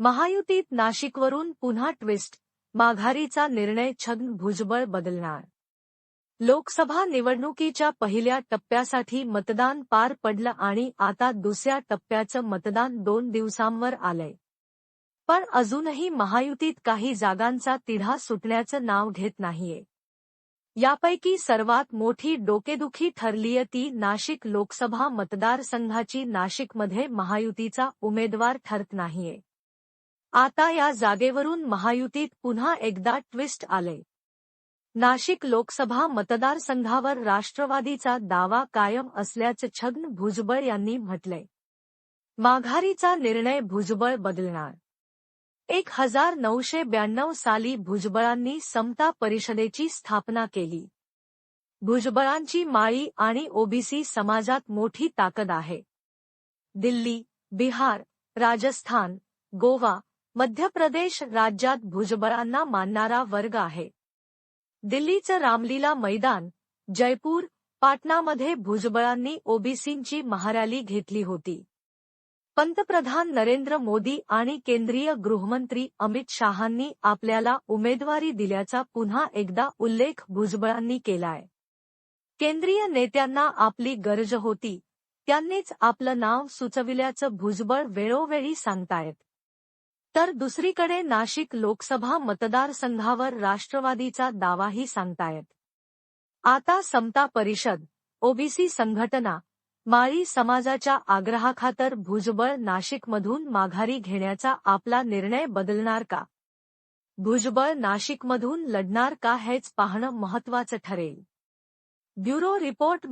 महायुतीत नाशिकवरून पुन्हा ट्विस्ट माघारीचा निर्णय छगन भुजबळ बदलणार. लोकसभा निवडणुकीच्या पहिल्या टप्प्यासाठी मतदान पार पडलं आणि आता दुसऱ्या टप्प्याचं मतदान दोन दिवसांवर आलंय. पण अजूनही महायुतीत काही जागांचा तिढा सुटण्याचं नाव घेत नाहीये. यापैकी सर्वात मोठी डोकेदुखी ठरलीय ती नाशिक लोकसभा मतदारसंघाची नाशिकमध्ये महायुतीचा उमेदवार ठरत नाहीये. आता या जागेवरून महायुतीत पुन्हा एकदा ट्विस्ट आले नाशिक लोकसभा मतदारसंघावर राष्ट्रवादीचा दावा कायम असल्याचं छगन भुजबळ यांनी म्हटलंय. माघारीचा निर्णय भुजबळ बदलणार. एक हजार नऊशे ब्याण्णव साली भुजबळांनी समता परिषदेची स्थापना केली. भुजबळांची माळी आणि ओबीसी समाजात मोठी ताकद आहे. दिल्ली बिहार राजस्थान गोवा मध्य प्रदेश राज्यात भुजबळांना मानणारा वर्ग आहे. दिल्लीचं रामलीला मैदान जयपूर पाटणामध्ये भुजबळांनी ओबीसींची महारॅली घेतली होती. पंतप्रधान नरेंद्र मोदी आणि केंद्रीय गृहमंत्री अमित शहांनी आपल्याला उमेदवारी दिल्याचा पुन्हा एकदा उल्लेख भुजबळांनी केलाय. केंद्रीय नेत्यांना आपली गरज होती त्यांनीच आपलं नाव सुचविल्याचं भुजबळ वेळोवेळी सांगतायत. तर दुसरीकडे नाशिक लोकसभा मतदारसंघावर राष्ट्रवादीचा दावाही सांगतायत. आता समता परिषद ओबीसी संघटना माळी समाजाच्या आग्रहाखातर भुजबळ नाशिकमधून माघारी घेण्याचा आपला निर्णय बदलणार का? भुजबळ नाशिकमधून लढणार का हेच पाहणं महत्वाचं ठरेल. Bureau report